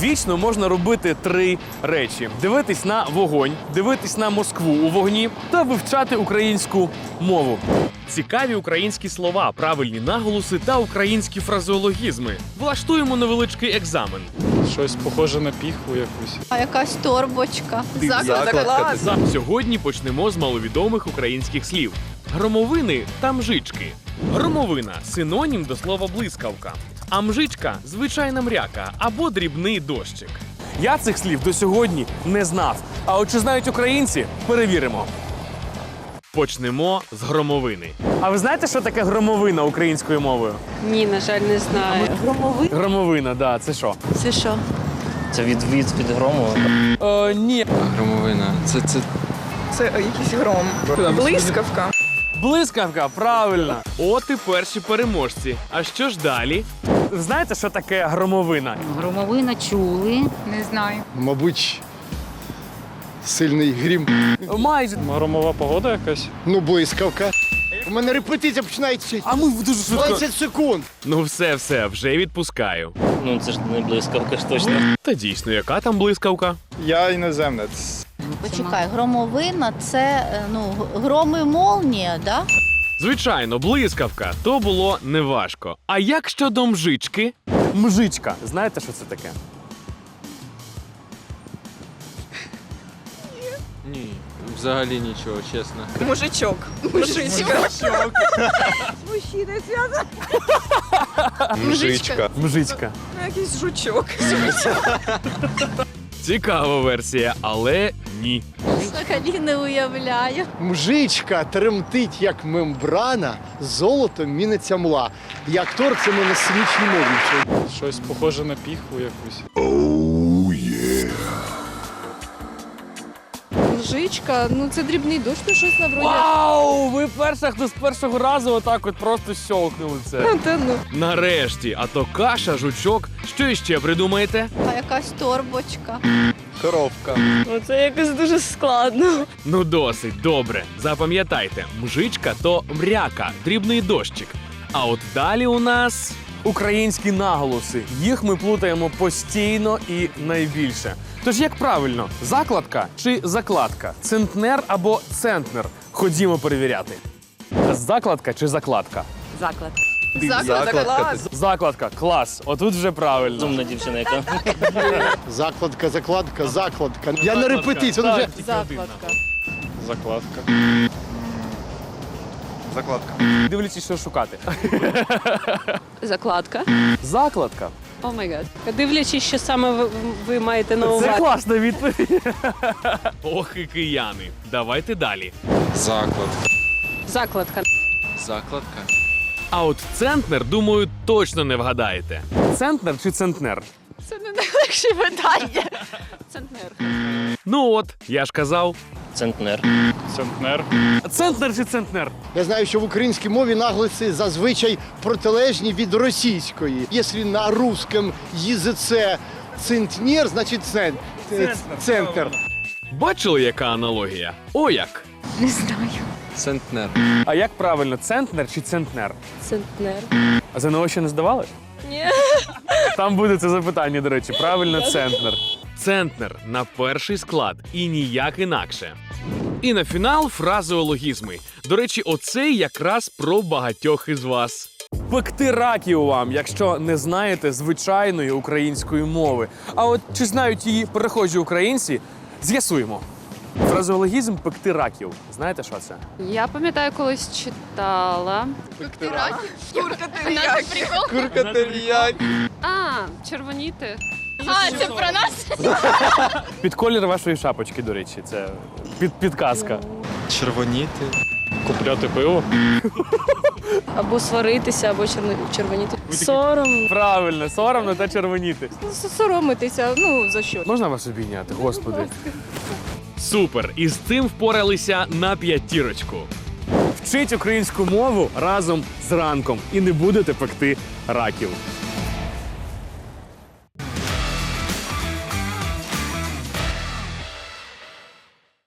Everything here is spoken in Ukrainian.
Вічно можна робити три речі: дивитись на вогонь, дивитись на Москву у вогні та вивчати українську мову. Цікаві українські слова, правильні наголоси та українські фразеологізми. Влаштуємо невеличкий екзамен. Щось похоже на піхву якусь. А якась торбочка. Заклад. Сьогодні почнемо з маловідомих українських слів: громовини та мжички. Громовина синонім до слова блискавка, а мжичка звичайна мряка або дрібний дощик. Я цих слів до сьогодні не знав. А от чи знають українці? Перевіримо. Почнемо з громовини. А ви знаєте, що таке громовина українською мовою? Ні, на жаль, не знаю. Громовина, Громовина, да, це що? Це що? Це від від від грому. Е, ні. Громовина. Це, це Це якийсь гром. Блискавка. Блискавка, правильно. От і перші переможці. А що ж далі? Знаєте, що таке громовина? Громовина чули. Не знаю. Мабуть, сильний грім. Майже. Громова погода якась. Ну, блискавка. У мене репетиція починається. А ми дуже швидко. 20 секунд. Ну все, все, вже відпускаю. Ну це ж не блискавка ж точно. Та дійсно, яка там блискавка? Я іноземець. Почекай, громовина це е, ну, гром і молнія, да? Звичайно, блискавка. То було неважко. А як щодо мжички? Мжичка. Знаєте, що це таке? ні. Взагалі нічого, чесно. Мужичок. Мужичка. Мжичка. Мжичка. Ну, якийсь жучок. Цікава версія, але ні. Взагалі не уявляю. Мжичка тремтить, як мембрана, золотом міниться мла. І актор це на сценічній мові. Щось похоже на піхву якусь. Мжичка, ну це дрібний дощ, ну щось на вроді. Вау! Ви перша, хто з першого разу отак от просто щолкнули це. Та ну. Нарешті, а то каша, жучок. Що іще придумаєте? А якась торбочка. Коровка. Ну це якось дуже складно. Ну досить, добре. Запам'ятайте, мжичка то мряка, дрібний дощик. А от далі у нас українські наголоси. Їх ми плутаємо постійно і найбільше. Тож як правильно, закладка чи закладка? Центнер або центнер? Ходімо перевіряти. Закладка чи закладка? Заклад. Заклад. Закладка, клас. Отут вже правильно. Зумна дівчина, яка. Закладка, закладка, закладка. Я на репетиції. вже- Закладка. Закладка. Закладка. Дивлячись, що шукати. Закладка. Закладка. О май гад. Дивлячись, що саме ви, ви маєте на Це увазі. класна відповідь. Ох і кияни. Давайте далі. Закладка. Закладка. Закладка. А от центнер, думаю, точно не вгадаєте. Центнер чи центнер? Це не найлегше питання. Центнер. Ну от, я ж казав. Центнер. Центнер. Центнер чи центнер? Я знаю, що в українській мові наголоси зазвичай протилежні від російської. Якщо на русском язице центнер, значить цен... центр. Бачили, яка аналогія? О як! Не знаю. Центнер. А як правильно, центнер чи центнер? Центнер. А ЗНО ще не здавали? Ні. Там буде це запитання, до речі. Правильно, центнер. Центнер на перший склад і ніяк інакше. І на фінал фразеологізми. До речі, оцей якраз про багатьох із вас. Пекти раків вам, якщо не знаєте звичайної української мови. А от чи знають її перехожі українці? З'ясуємо. Фразеологізм пекти раків. Знаєте, що це? Я пам'ятаю, колись читала. Курка теріяк. Курка теріяк. А, червоніти. А, це про нас? Під колір вашої шапочки, до речі, це під, підказка. Червоніти. Купляти пиво. Або сваритися, або червоніти. Сором. Правильно, соромно та червоніти. Соромитися. Ну, за що? Можна вас обійняти, господи. Супер! І з цим впоралися на п'ятірочку. Вчіть українську мову разом з ранком і не будете пекти раків.